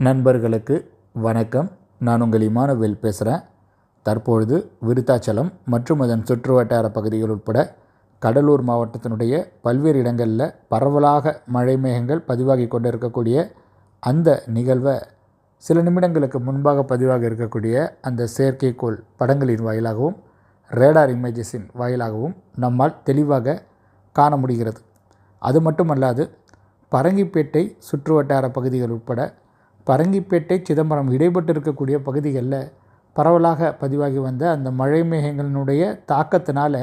நண்பர்களுக்கு வணக்கம். நான் உங்கள் இமானுவேல் பேசுகிறேன் தற்பொழுது விருத்தாச்சலம் மற்றும் அதன் சுற்றுவட்டார பகுதிகள் உட்பட கடலூர் மாவட்டத்தினுடைய பல்வேறு இடங்களில் பரவலாக மழை மேகங்கள் பதிவாகி கொண்டிருக்கக்கூடிய அந்த நிகழ்வை சில நிமிடங்களுக்கு முன்பாக பதிவாக இருக்கக்கூடிய அந்த செயற்கைக்கோள் படங்களின் வாயிலாகவும் ரேடார் இமேஜஸின் வாயிலாகவும் நம்மால் தெளிவாக காண முடிகிறது. அது மட்டுமல்லாது பரங்கிப்பேட்டை சுற்றுவட்டார பகுதிகள் உட்பட பரங்கிப்பேட்டை சிதம்பரம் இடைப்பட்டு இருக்கக்கூடிய பகுதிகளில் பரவலாக பதிவாகி வந்த அந்த மழை மேகங்களினுடைய தாக்கத்தினால்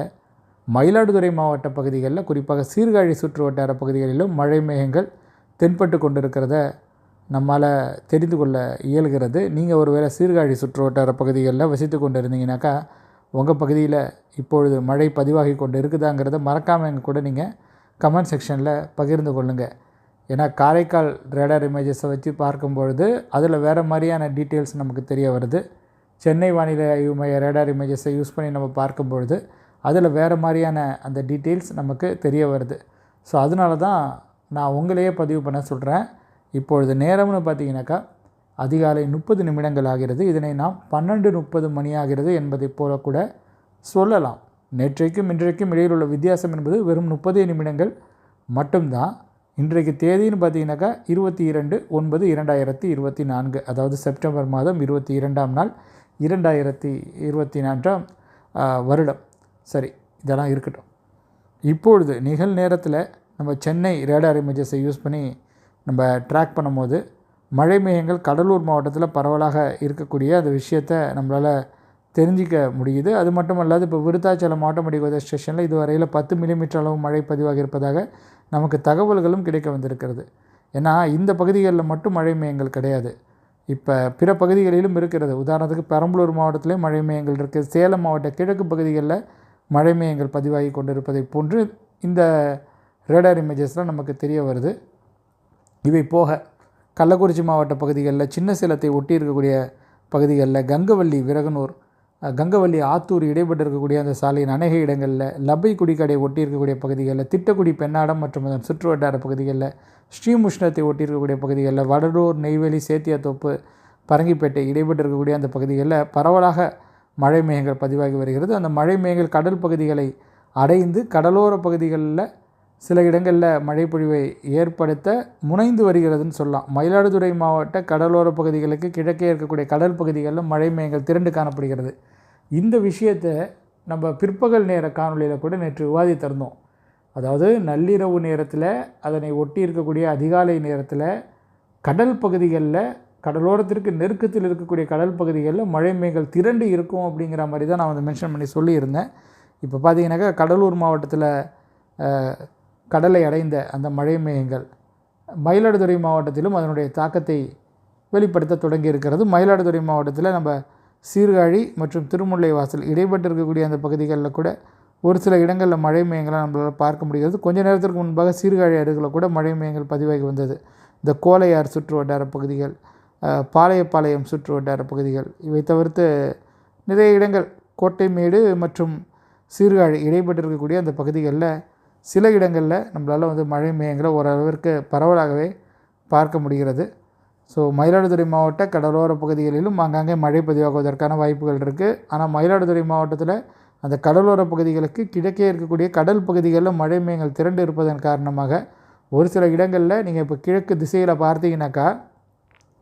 மயிலாடுதுறை மாவட்ட பகுதிகளில் குறிப்பாக சீர்காழி சுற்றுவட்டார பகுதிகளிலும் மழை மேகங்கள் தென்பட்டு கொண்டிருக்கிறத நம்மால் தெரிந்து கொள்ள இயல்கிறது. நீங்கள் ஒருவேளை சீர்காழி சுற்றுவட்டார பகுதிகளில் வசித்து கொண்டு இருந்தீங்கனாக்கா உங்கள் பகுதியில் இப்பொழுது மழை பதிவாகி கொண்டு இருக்குதாங்கிறத மறக்காமல் எங்கள் கூட நீங்கள் கமெண்ட் செக்ஷனில் பகிர்ந்து கொள்ளுங்கள் ஏன்னா காரைக்கால் ரேடார் இமேஜஸை வச்சு பார்க்கும்பொழுது அதில் வேறு மாதிரியான டீட்டெயில்ஸ் நமக்கு தெரிய வருது. சென்னை வானிலை ஆய்வு மைய ரேடார் இமேஜஸை யூஸ் பண்ணி நம்ம பார்க்கும்பொழுது அதில் வேறு மாதிரியான அந்த டீட்டெயில்ஸ் நமக்கு தெரிய வருது. ஸோ அதனால தான் நான் உங்களையே பதிவு பண்ண சொல்கிறேன் இப்பொழுது நேரம்னு பார்த்தீங்கன்னாக்கா அதிகாலை முப்பது நிமிடங்கள் ஆகிறது. இதனை நாம் பன்னெண்டு முப்பது மணி ஆகிறது என்பதை போல கூட சொல்லலாம். நேற்றைக்கும் இன்றைக்கும் இடையில் உள்ள வித்தியாசம் என்பது வெறும் முப்பது நிமிடங்கள் மட்டும்தான். இன்றைக்கு தேதின்னு பார்த்தீங்கன்னாக்கா இருபத்தி இரண்டு ஒன்பது இரண்டாயிரத்தி இருபத்தி நான்கு. அதாவது செப்டம்பர் மாதம் இருபத்தி இரண்டாம் நாள் இரண்டாயிரத்தி இருபத்தி நான்காம் வருடம். சரி இதெல்லாம் இருக்கட்டும். இப்பொழுது நிகழ் நேரத்தில் நம்ம சென்னை ரேடார் இமேஜஸை யூஸ் பண்ணி நம்ம ட்ராக் பண்ணும்போது மழை மேகங்கள் கடலூர் மாவட்டத்தில் பரவலாக இருக்கக்கூடிய அந்த விஷயத்தை நம்மளால் தெரிஞ்சிக்க முடியுது. அது மட்டும் அல்லாது இப்போ விருத்தாச்சலம் ஆட்டோமேட்டிக் வெதர் ஸ்டேஷனில் இதுவரையில் பத்து மில்லிமீட்டர் அளவு மழை பதிவாகி இருப்பதாக நமக்கு தகவல்களும் கிடைக்க வந்திருக்கிறது. ஏன்னா இந்த பகுதிகளில் மட்டும் மழை மேகங்கள் கிடையாது. இப்போ பிற பகுதிகளிலும் இருக்கிறது. உதாரணத்துக்கு பெரம்பலூர் மாவட்டத்திலே மழை மேகங்கள் இருக்குது சேலம் மாவட்ட கிழக்கு பகுதிகளில் மழை மேகங்கள் பதிவாகி கொண்டிருப்பதை போன்று இந்த ரேடார் இமேஜஸில் நமக்கு தெரிய வருது. இவை போக கள்ளக்குறிச்சி மாவட்ட பகுதிகளில் சின்ன சேலத்தை ஒட்டி இருக்கக்கூடிய பகுதிகளில் கங்கவள்ளி விரகனூர் கங்கவள்ளி ஆத்தூர் இடைப்பட்டு இருக்கக்கூடிய அந்த சாலையின் அநேக இடங்களில் லப்பை குடிக்கடை ஒட்டி இருக்கக்கூடிய பகுதிகளில் திட்டக்குடி பெண்ணாடம் மற்றும் அதன் சுற்றுவட்டார பகுதிகளில் ஸ்ரீமுஷ்ணத்தை ஒட்டி இருக்கக்கூடிய பகுதிகளில் வடலூர் நெய்வேலி சேத்தியாத்தோப்பு பரங்கிப்பேட்டை இடைப்பட்டு இருக்கக்கூடிய அந்த பகுதிகளில் பரவலாக மழை மேகங்கள் பதிவாகி வருகிறது. அந்த மழை மேகங்கள் கடல் பகுதிகளை அடைந்து கடலோர பகுதிகளில் சில இடங்களில் மழைப்பொழிவை ஏற்படுத்த முனைந்து வருகிறதுன்னு சொல்லலாம். மயிலாடுதுறை மாவட்ட கடலோர பகுதிகளுக்கு கிழக்கே இருக்கக்கூடிய கடல் பகுதிகளில் மழை மேகங்கள் திரண்டு காணப்படுகிறது. இந்த விஷயத்தை நம்ம பிற்பகல் நேர காணொலியில் கூட நேற்று விவாதித்திருந்தோம். அதாவது நள்ளிரவு நேரத்தில் அதனை ஒட்டி இருக்கக்கூடிய அதிகாலை நேரத்தில் கடல் பகுதிகளில் கடலோரத்திற்கு நெருக்கத்தில் இருக்கக்கூடிய கடல் பகுதிகளில் மழை மேகங்கள் திரண்டு இருக்கும் அப்படிங்கிற மாதிரி தான் நான் வந்து மென்ஷன் பண்ணி சொல்லியிருந்தேன். இப்போ பார்த்தீங்கன்னாக்கா கடலூர் மாவட்டத்தில் கடலை அடைந்த அந்த மழை மேகங்கள் மயிலாடுதுறை மாவட்டத்திலும் அதனுடைய தாக்கத்தை வெளிப்படுத்த தொடங்கி இருக்கிறது மயிலாடுதுறை மாவட்டத்தில் நம்ம சீர்காழி மற்றும் திருமுல்லை வாசல் இடைப்பட்டு இருக்கக்கூடிய அந்த பகுதிகளில் கூட ஒரு சில இடங்களில் மழை மேகங்களை நம்மளால் பார்க்க முடிகிறது. கொஞ்ச நேரத்திற்கு முன்பாக சீர்காழி அருகில் கூட மழை மேகங்கள் பதிவாகி வந்தது. இந்த கோலையார் சுற்று வட்டார பகுதிகள் பாளையப்பாளையம் சுற்று வட்டார பகுதிகள் இவை தவிர்த்து நிறைய இடங்கள் கோட்டைமேடு மற்றும் சீர்காழி இடைப்பட்டு இருக்கக்கூடிய அந்த பகுதிகளில் சில இடங்களில் நம்மளால் வந்து மழை மேயங்களை ஓரளவிற்கு பரவலாகவே பார்க்க முடிகிறது. ஸோ மயிலாடுதுறை மாவட்ட கடலோர பகுதிகளிலும் அங்கங்கே மழை பதிவாகுவதற்கான வாய்ப்புகள் இருக்குது ஆனால் மயிலாடுதுறை மாவட்டத்தில் அந்த கடலோர பகுதிகளுக்கு கிழக்கே இருக்கக்கூடிய கடல் பகுதிகளில் மழை மேயங்கள் திரண்டு இருப்பதன் காரணமாக ஒரு சில இடங்களில் நீங்கள் இப்போ கிழக்கு திசையில் பார்த்தீங்கன்னாக்கா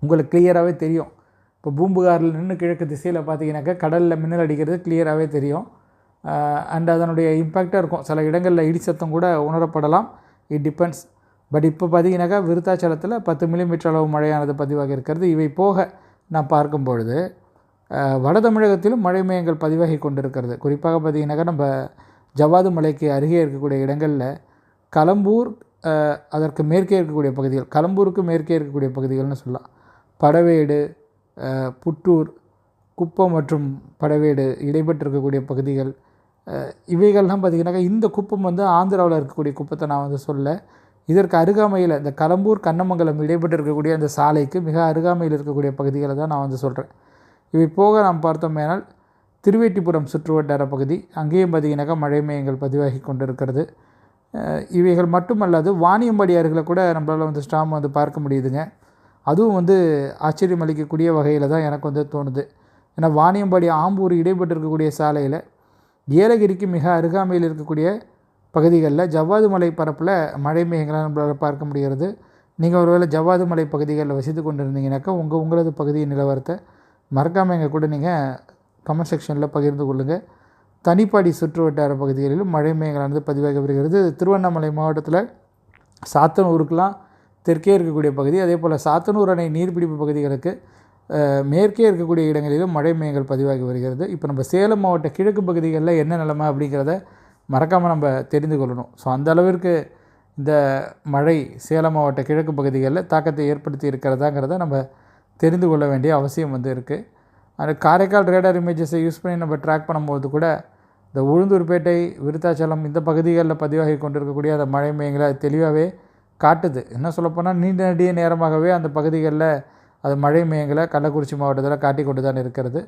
உங்களுக்கு கிளியராகவே தெரியும். இப்போ பூம்புகாரில் நின்று கிழக்கு திசையில் பார்த்தீங்கன்னாக்கா கடலில் மின்னல் அடிக்கிறது கிளியராகவே தெரியும். அண்ட் அதனுடைய இம்பேக்டாக இருக்கும். சில இடங்களில் இடி சத்தம் கூட உணரப்படலாம். இட் டிபெண்ட்ஸ் பட் இப்போ பார்த்தீங்கன்னாக்கா விருத்தாச்சலத்தில் பத்து மில்லிமீட்டர் அளவு மழையானது பதிவாகி இருக்கிறது. இவை போக நான் பார்க்கும் பொழுது வட தமிழகத்திலும் மழை மையங்கள் பதிவாகி கொண்டிருக்கிறது. குறிப்பாக பார்த்தீங்கன்னாக்கா நம்ம ஜவாது மலைக்கு அருகே இருக்கக்கூடிய இடங்களில் கலம்பூர் அதற்கு மேற்கே இருக்கக்கூடிய பகுதிகள் கலம்பூருக்கு மேற்கே இருக்கக்கூடிய பகுதிகள்னு சொல்லலாம். படவேடு புட்டூர் குப்பம் மற்றும் படவேடு இடைப்பட்டு இருக்கக்கூடிய பகுதிகள் இவைகள்லாம் பார்த்திங்கனாக்கா இந்த குப்பம் வந்து ஆந்திராவில் இருக்கக்கூடிய குப்பத்தை நான் வந்து சொல்ல இதற்கு அருகாமையில் இந்த கலம்பூர் கண்ணமங்கலம் இடைப்பட்டு இருக்கக்கூடிய அந்த சாலைக்கு மிக அருகாமையில் இருக்கக்கூடிய பகுதிகளை தான் நான் வந்து சொல்கிறேன் இவை போக நாம் பார்த்தோமேனால் திருவேட்டிபுரம் சுற்றுவட்டார பகுதி அங்கேயும் பார்த்திங்கனாக்கா மழை மேயங்கள் பதிவாகி கொண்டிருக்கிறது. இவைகள் மட்டுமல்லாது வாணியம்பாடி அருகில் கூட நம்மளால் வந்து ஸ்டாம் வந்து பார்க்க முடியுதுங்க. அதுவும் வந்து ஆச்சரியம் அளிக்கக்கூடிய வகையில் தான் எனக்கு வந்து தோணுது. ஏன்னா வாணியம்பாடி ஆம்பூர் இடைப்பட்டு இருக்கக்கூடிய சாலையில் ஏலகிரிக்கு மிக அருகாமையில் இருக்கக்கூடிய பகுதிகளில் ஜவ்வாது மலை பரப்பில் மழை மேகங்களை நம்மளால் பார்க்க முடிகிறது. நீங்கள் ஒருவேளை ஜவ்வாது மலை பகுதிகளில் வசித்து கொண்டு இருந்தீங்கன்னாக்கா உங்கள் உங்களது பகுதியின் நிலவரத்தை மறக்காமல் எங்கள் கூட நீங்கள் கமெண்ட் செக்ஷனில் பகிர்ந்து கொள்ளுங்கள் தனிப்பாடி சுற்று வட்டார பகுதிகளிலும் மழை மேகங்களானது பதிவாகி வருகிறது. திருவண்ணாமலை மாவட்டத்தில் சாத்தனூருக்கெலாம் தெற்கே இருக்கக்கூடிய பகுதி. அதே போல் சாத்தனூர் அணை நீர்பிடிப்பு பகுதிகளுக்கு மேற்கே இருக்கக்கூடிய இடங்களிலும் மழை மேகங்கள் பதிவாகி வருகிறது. இப்போ நம்ம சேலம் மாவட்ட கிழக்கு பகுதிகளில் என்ன நிலைமை அப்படிங்கிறத மறக்காமல் நம்ம தெரிந்து கொள்ளணும். ஸோ அந்த அளவிற்கு இந்த மழை சேலம் மாவட்ட கிழக்கு பகுதிகளில் தாக்கத்தை ஏற்படுத்தி இருக்கிறதாங்கிறத நம்ம தெரிந்து கொள்ள வேண்டிய அவசியம் வந்து இருக்குது அது காரைக்கால் ரேடார் இமேஜஸை யூஸ் பண்ணி நம்ம ட்ராக் பண்ணும்போது கூட இந்த உளுந்தூர்பேட்டை விருத்தாச்சலம் இந்த பகுதிகளில் பதிவாகி கொண்டிருக்கக்கூடிய அந்த மழை மேகங்களை தெளிவாகவே காட்டுது. என்ன சொல்லப்போனால் நீண்ட நெடிய நேரமாகவே அந்த பகுதிகளில் அது மழை மேகங்களை கள்ளக்குறிச்சி மாவட்டத்தில் காட்டி கொண்டு தான் இருக்கிறது.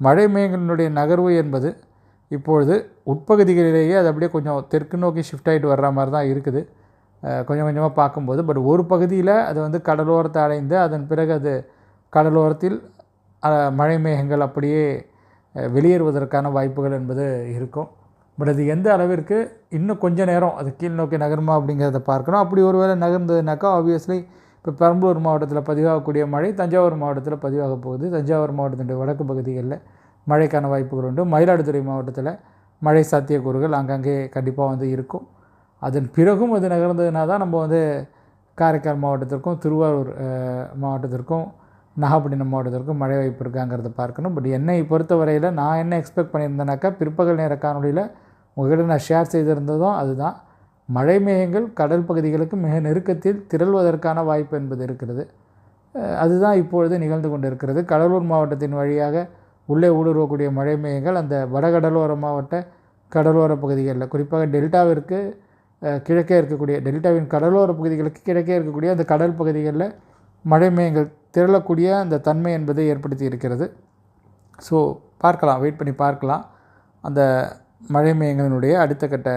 மழை மேகங்களினுடைய நகர்வு என்பது இப்பொழுது உட்பகுதிகளிலேயே அது அப்படியே கொஞ்சம் தெற்கு நோக்கி ஷிஃப்ட் ஆகிட்டு வர்ற மாதிரி தான் இருக்குது. கொஞ்சம் கொஞ்சமாக பார்க்கும்போது பட் ஒரு பகுதியில் அது வந்து கடலோரத்தை அடைந்து அதன் பிறகு அது கடலோரத்தில் மழை மேகங்கள் அப்படியே வெளியேறுவதற்கான வாய்ப்புகள் என்பது இருக்கும். பட் அது எந்த அளவிற்கு இன்னும் கொஞ்சம் நேரம் அது கீழ் நோக்கி நகருமா அப்படிங்கிறத பார்க்கணும். அப்படி ஒருவேளை நகர்ந்ததுனாக்கா ஆப்வியஸ்லி இப்போ பெரம்பலூர் மாவட்டத்தில் பதிவாகக்கூடிய மழை தஞ்சாவூர் மாவட்டத்தில் பதிவாக போகுது. தஞ்சாவூர் மாவட்டத்தினுடைய வடக்கு பகுதிகளில் மழைக்கான வாய்ப்புகள் உண்டு. மயிலாடுதுறை மாவட்டத்தில் மழை சாத்தியக்கூறுகள் அங்கங்கே கண்டிப்பாக வந்து இருக்கும். அதன் பிறகும் அது நகர்ந்ததுனா தான் நம்ம வந்து காரைக்கால் மாவட்டத்திற்கும் திருவாரூர் மாவட்டத்திற்கும் நாகப்பட்டினம் மாவட்டத்திற்கும் மழை வாய்ப்பு இருக்காங்கிறத பார்க்கணும். பட் என்னை பொறுத்தவரையில் நான் என்ன எக்ஸ்பெக்ட் பண்ணியிருந்தேனாக்கா பிற்பகல் நேர காணொலியில் உங்கள்கிட்ட நான் ஷேர் செய்திருந்ததும் அதுதான். மழை மேகங்கள் கடல் பகுதிகளுக்கு மிக நெருக்கத்தில் திரள்வதற்கான வாய்ப்பு என்பது இருக்கிறது. அதுதான் இப்பொழுது நிகழ்ந்து கொண்டிருக்கிறது. கடலூர் மாவட்டத்தின் வழியாக உள்ளே ஊடுருவக்கூடிய மழை மேகங்கள் அந்த வடகடலோர மாவட்ட கடலோர பகுதிகளில் குறிப்பாக டெல்டாவிற்கு கிழக்கே இருக்கக்கூடிய டெல்டாவின் கடலோர பகுதிகளுக்கு கிழக்கே இருக்கக்கூடிய அந்த கடல் பகுதிகளில் மழை மேகங்கள் திரளக்கூடிய அந்த தன்மை என்பதை ஏற்படுத்தி இருக்கிறது. ஸோ பார்க்கலாம் வெயிட் பண்ணி பார்க்கலாம். அந்த மழை மேகங்களினுடைய அடுத்த கட்ட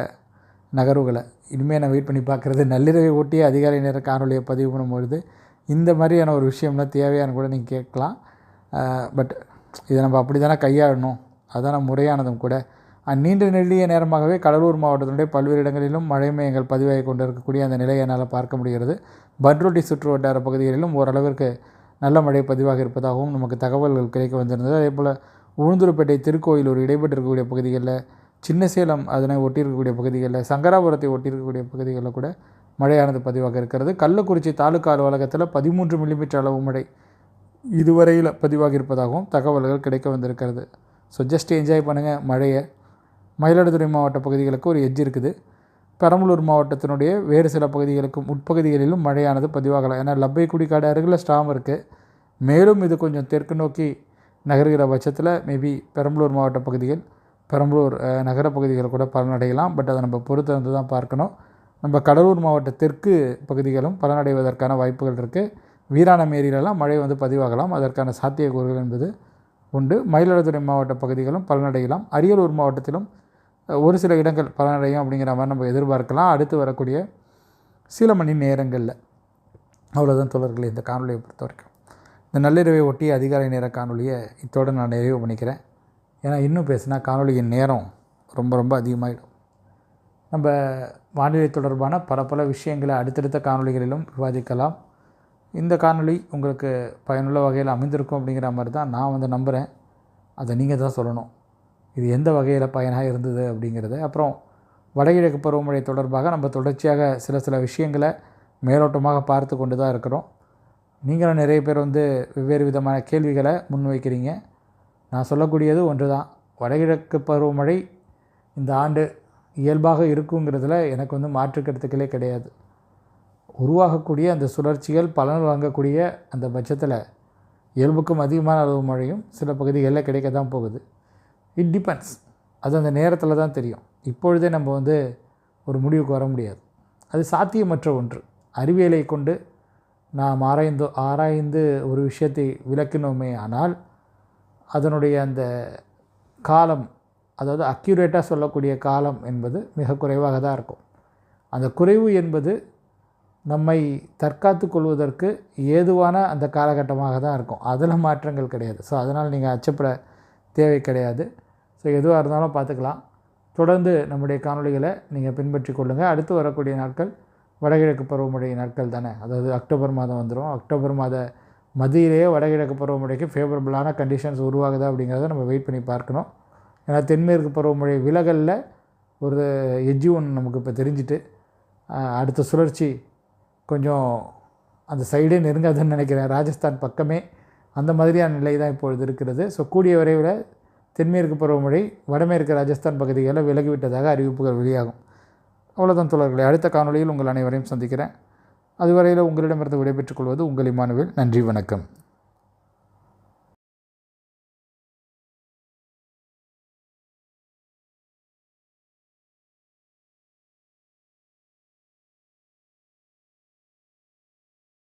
நகர்வுகளை. இனிமேல் நான் வெயிட் பண்ணி பார்க்குறது. நள்ளிரவை ஒட்டி அதிகாலை நேர காணொலியை பதிவு பண்ணும்பொழுது இந்த மாதிரியான ஒரு விஷயம்லாம் தேவையானு கூட நீங்கள் கேட்கலாம். பட் இதை நம்ம அப்படி தானே கையாளணும்? அதான முறையானதும் கூட. நீண்ட நெல்லிய நேரமாகவே கடலூர் மாவட்டத்தினுடைய பல்வேறு இடங்களிலும் மழை மேயங்கள் பதிவாகி கொண்டிருக்கக்கூடிய அந்த நிலையை என்னால் பார்க்க முடிகிறது. பன்ருட்டி சுற்று வட்டார பகுதிகளிலும் ஓரளவிற்கு நல்ல மழை பதிவாக இருப்பதாகவும் நமக்கு தகவல்கள் கிடைக்க வந்திருந்தது. அதே போல் உளுந்தூர்பேட்டை திருக்கோயிலூர் இடைப்பட்டு இருக்கக்கூடிய பகுதிகளில் சின்ன சேலம் அதனை ஒட்டி இருக்கக்கூடிய பகுதிகளில் சங்கராபுரத்தை ஒட்டி இருக்கக்கூடிய பகுதிகளில் கூட மழையானது பதிவாக இருக்கிறது. கள்ளக்குறிச்சி தாலுக்கா அலுவலகத்தில் பதிமூன்று மில்லிமீட்டர் அளவு மழை இதுவரையில் பதிவாக இருப்பதாகவும் தகவல்கள் கிடைக்க வந்திருக்கிறது. ஸோ ஜஸ்ட் என்ஜாய் பண்ணுங்கள் மழையை மயிலாடுதுறை மாவட்ட பகுதிகளுக்கு ஒரு எட்ஜ் இருக்குது. பெரம்பலூர் மாவட்டத்தினுடைய வேறு சில பகுதிகளுக்கும் உட்பகுதிகளிலும் மழையானது பதிவாகலாம் ஏன்னா லப்பை குடிக்காடு அருகில் ஸ்டாம் இருக்குது மேலும் இது கொஞ்சம் தெற்கு நோக்கி நகர்கிற பட்சத்தில் மேபி பெரம்பலூர் மாவட்ட பகுதிகள் பெரம்பலூர் அஹ், நகர பகுதிகள் கூட பலனடையலாம். பட் அதை நம்ம பொறுத்து வந்து தான் பார்க்கணும். நம்ம கடலூர் மாவட்ட தெற்கு பகுதிகளும் பலனடைவதற்கான வாய்ப்புகள் இருக்குது வீராணம் ஏரியிலலாம் மழை வந்து பதிவாகலாம். அதற்கான சாத்தியக்கூறுகள் என்பது உண்டு. மயிலாடுதுறை மாவட்ட பகுதிகளும் பலனடையலாம். அரியலூர் மாவட்டத்திலும் ஒரு சில இடங்கள் பலனடையும் அப்படிங்கிற மாதிரி நம்ம எதிர்பார்க்கலாம். அடுத்து வரக்கூடிய சில மணி நேரங்களில். அவ்வளோதான் தொடர்களை இந்த காணொலியை பொறுத்த வரைக்கும். இந்த நள்ளிரவை ஒட்டி அதிகாலை நேர காணொலியை இத்தோடு நான் நிறைவு பண்ணிக்கிறேன். ஏன்னா இன்னும் பேசினா காணொலியின் நேரம் ரொம்ப ரொம்ப அதிகமாகிடும் நம்ம வானிலை தொடர்பான பல பல விஷயங்களை அடுத்தடுத்த காணொளிகளிலும் விவாதிக்கலாம். இந்த காணொளி உங்களுக்கு பயனுள்ள வகையில் அமைந்திருக்கும் அப்படிங்கிற மாதிரி தான் நான் வந்து நம்புகிறேன் அதை நீங்கள் தான் சொல்லணும். இது எந்த வகையில் பயனாக இருந்தது அப்படிங்கிறத. அப்புறம் வடகிழக்கு பருவமழை தொடர்பாக நம்ம தொடர்ச்சியாக சில சில விஷயங்களை மேலோட்டமாக பார்த்து கொண்டு தான் இருக்கிறோம். நீங்களும் நிறைய பேர் வந்து வெவ்வேறு விதமான கேள்விகளை முன்வைக்கிறீங்க. நான் சொல்லக்கூடியது ஒன்று தான் வடகிழக்கு பருவமழை இந்த ஆண்டு இயல்பாக இருக்குங்கிறதுல எனக்கு வந்து மாற்று கருத்துக்களே கிடையாது. உருவாகக்கூடிய அந்த சுழற்சிகள் பலன் வழங்கக்கூடிய அந்த பட்சத்தில் இயல்புக்கும் அதிகமான அளவு மழையும் சில பகுதிகளில் கிடைக்க தான் போகுது. இட் டிபெண்ட்ஸ் அது அந்த நேரத்தில் தான் தெரியும். இப்பொழுதே நம்ம வந்து ஒரு முடிவுக்கு வர முடியாது. அது சாத்தியமற்ற ஒன்று. அறிவியலை கொண்டு நாம் ஆராய்ந்து ஆராய்ந்து ஒரு விஷயத்தை விளக்கினோமே ஆனால் அதனுடைய அந்த காலம் அதாவது அக்யூரேட்டாக சொல்லக்கூடிய காலம் என்பது மிக குறைவாக தான் இருக்கும். அந்த குறைவு என்பது நம்மை தற்காத்து கொள்வதற்கு ஏதுவான அந்த காலகட்டமாக தான் இருக்கும். அதில் மாற்றங்கள் கிடையாது. ஸோ அதனால் நீங்கள் அச்சப்பட தேவை கிடையாது. ஸோ எதுவாக இருந்தாலும் பார்த்துக்கலாம். தொடர்ந்து நம்முடைய காணொளிகளை நீங்கள் பின்பற்றி கொள்ளுங்கள் அடுத்து வரக்கூடிய நாட்கள் வடகிழக்கு பருவமழை நாட்கள் தானே. அதாவது அக்டோபர் மாதம் வந்துடும் அக்டோபர் மாத மத்தியிலேயே வடகிழக்கு பருவமழைக்கு ஃபேவரபுளான கண்டிஷன்ஸ் உருவாகுதா அப்படிங்கிறத நம்ம வெயிட் பண்ணி பார்க்கணும். ஏன்னா தென்மேற்கு பருவமழை விலகலில் ஒரு எஜ்ஜி ஒன்று நமக்கு இப்போ தெரிஞ்சுட்டு அடுத்த சுழற்சி கொஞ்சம் அந்த சைடே நெருங்காதுன்னு நினைக்கிறேன். ராஜஸ்தான் பக்கமே அந்த மாதிரியான நிலை தான் இப்பொழுது இருக்கிறது. ஸோ கூடிய விரைவில் தென்மேற்கு பருவமழை வடமேற்கு ராஜஸ்தான் பகுதிகளில் விலகிவிட்டதாக அறிவிப்புகள் வெளியாகும். அவ்வளோதான் தோழர்களே. அடுத்த காணொளியில் உங்கள் அனைவரையும் சந்திக்கிறேன். அதுவரையில் உங்களிடமிருந்து விடைபெற்றுக் கொள்வது உங்கள் இமானுவேல். நன்றி வணக்கம்.